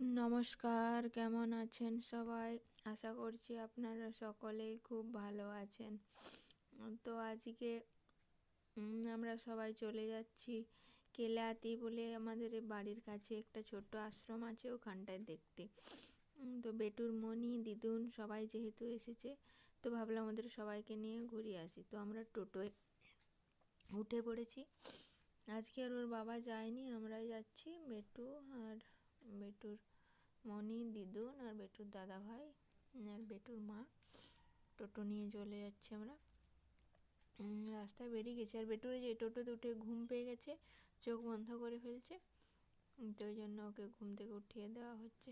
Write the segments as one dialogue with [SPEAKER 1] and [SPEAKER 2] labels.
[SPEAKER 1] নমস্কার, কেমন আছেন সবাই? আশা করছি আপনারা সকলেই খুব ভালো আছেন। তো আজকে আমরা সবাই চলে যাচ্ছি কেলাতি বলে আমাদের বাড়ির কাছে একটা ছোট্ট আশ্রম আছে ওখানটায় দেখতে। তো বেটুর, মণি, দিদুন সবাই যেহেতু এসেছে, তো ভাবলাম আমাদের সবাইকে নিয়ে ঘুরিয়ে আসি। তো আমরা টোটোয় উঠে পড়েছি। আজকে আর ওর বাবা যায়নি, আমরাই যাচ্ছি, বেটু আর বেটুর মনি দিদুন আর বেটুর দাদা ভাই, আর বেটুর মা। টোটো নিয়ে চলে যাচ্ছে আমরা। রাস্তায় বেরিয়ে গেছি। আর বেটুরে যে টোটোতে উঠে ঘুম পেয়ে গেছে, চোখ বন্ধ করে ফেলছে। তো ওই জন্য ওকে ঘুম থেকে উঠিয়ে দেওয়া হচ্ছে।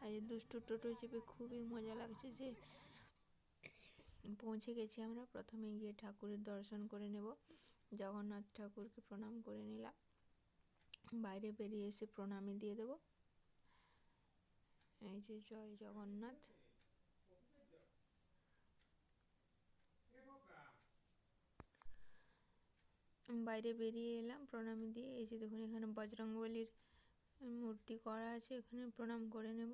[SPEAKER 1] আর এই দুষ্টু টোটো চেপে খুবই মজা লাগছে যে পৌঁছে গেছি আমরা। প্রথমে গিয়ে ঠাকুরের দর্শন করে নেব। জগন্নাথ ঠাকুরকে প্রণাম করে নিলাম। বাইরে বেরিয়ে এসে প্রণামী দিয়ে দেব। এই যে জয় জগন্নাথ। বাইরে বেরিয়ে এলাম, প্রণামী দিয়ে। এই যে দেখুন, এখানে বজরংবলির মূর্তি করা আছে, এখানে প্রণাম করে নেব।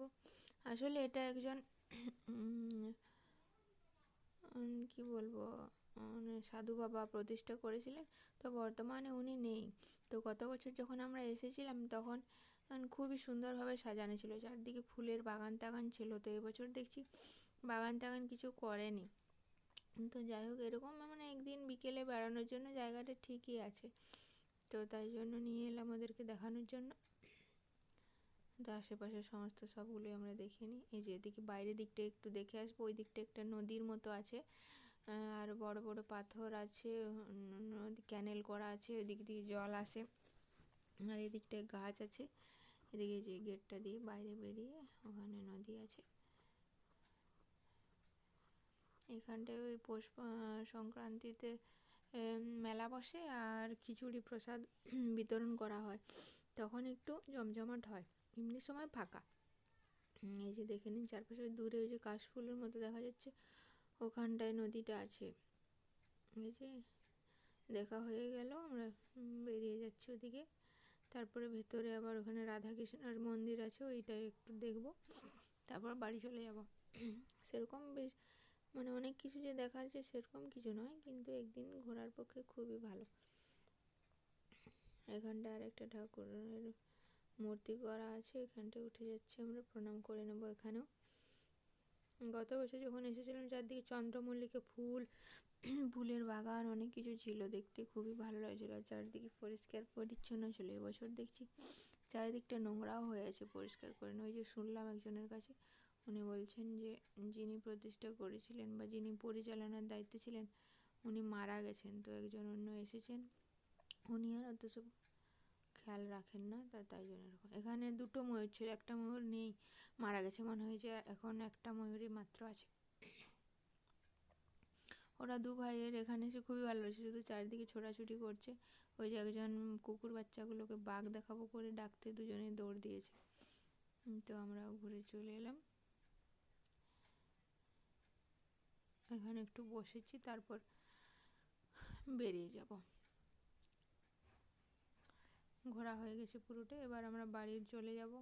[SPEAKER 1] আসলে এটা একজন কি বলব? সাধু বাবা প্রতিষ্ঠা করেছিলেন, তো বর্তমানে উনি নেই। তো গত বছর যখন আমরা এসেছিলাম, তখন খুবই সুন্দরভাবে সাজানো ছিল। চারদিকে ফুলের বাগান টাগান ছিল, তো এবছর দেখছি বাগান টাগান কিছু করেনি। তো যাই হোক, এরকম মানে একদিন বিকেলে বেড়ানোর জন্য জায়গাটা ঠিকই আছে। তো তাই জন্য নিয়ে এলাম ওদেরকে দেখানোর জন্য। তো আশেপাশে সমস্ত সবগুলোই আমরা দেখে নিই। এই যে এদিকে বাইরের দিকটা একটু দেখে আসব, ওই দিকটা একটা নদীর মতো আছে। আর বড় বড় পাথর আছে ক্যানেল করা আছে ওই দিক দিয়ে জল আসে। আর এদিকটায় গাছ আছে, এদিকে যে গেটটা দিয়ে বাইরে বেরিয়ে ওখানে নদী আছে। এখানটায় ওই পৌষ সংক্রান্তিতে মেলা বসে আর খিচুড়ি প্রসাদ বিতরণ করা হয়। তখন একটু জমজমাট হয়, এমনি সময় ফাঁকা। এই যে দেখে নিন চারপাশে দূরে ওই যে কাশফুলের মতো দেখা যাচ্ছে। ওখানটায় নদীটা আছে। এই যে দেখা হয়ে গেল, আমরা বেরিয়ে যাচ্ছি ওদিকে। তারপরে ভেতরে আবার ওখানে রাধাকৃষ্ণের মন্দির আছে ওইটা একটু দেখব। তারপর বাড়ি চলে যাব। সেরকম বেশ মানে অনেক কিছু যে দেখার যে সেরকম কিছু নয়, কিন্তু একদিন ঘোরার পক্ষে খুবই ভালো। এখানটা আর একটা ঠাকুরের মূর্তি করা আছে এখানটা উঠে যাচ্ছে আমরা, প্রণাম করে নেব এখানেও। গত বছর যখন এসেছিলাম, চারদিকে চন্দ্রমল্লিকা ফুল, ফুলের বাগান, অনেক কিছু ছিল দেখতে, খুবই ভালো লাগছিল। আর চারদিকে পরিষ্কার পরিচ্ছন্ন ছিল এবছর দেখছি। চারিদিকটা নোংরাও হয়ে আছে পরিষ্কার করে ওই যে শুনলাম একজনের কাছে, উনি বলছেন যে, যিনি প্রতিষ্ঠা করেছিলেন বা যিনি পরিচালনার দায়িত্বে ছিলেন, উনি মারা গেছেন। তো একজন অন্য এসেছেন, উনি আর অত সব খেয়াল রাখেন না, তা তাই জন্য এরকম। এখানে দুটো ময়ূর ছিল, একটা ময়ূর নেই, মারা গেছে। মনে হয় যে এখন একটা ময়ূরই মাত্র আছে। ওরা দু ভাইয়ের এখানে এসে খুবই ভালো ভালোবাসে শুধু চারিদিকে ছোটাছুটি করছে। ওই যে একজন কুকুর বাচ্চাগুলোকে বাঘ দেখাবো করে ডাকতে দুজনে দৌড় দিয়েছে। তো আমরা ঘুরে চলে এলাম। এখানে একটু বসেছি, তারপর বেরিয়ে যাব। ঘোরা হয়ে গেছে পুরোটা এবার আমরা বাড়ির চলে যাব।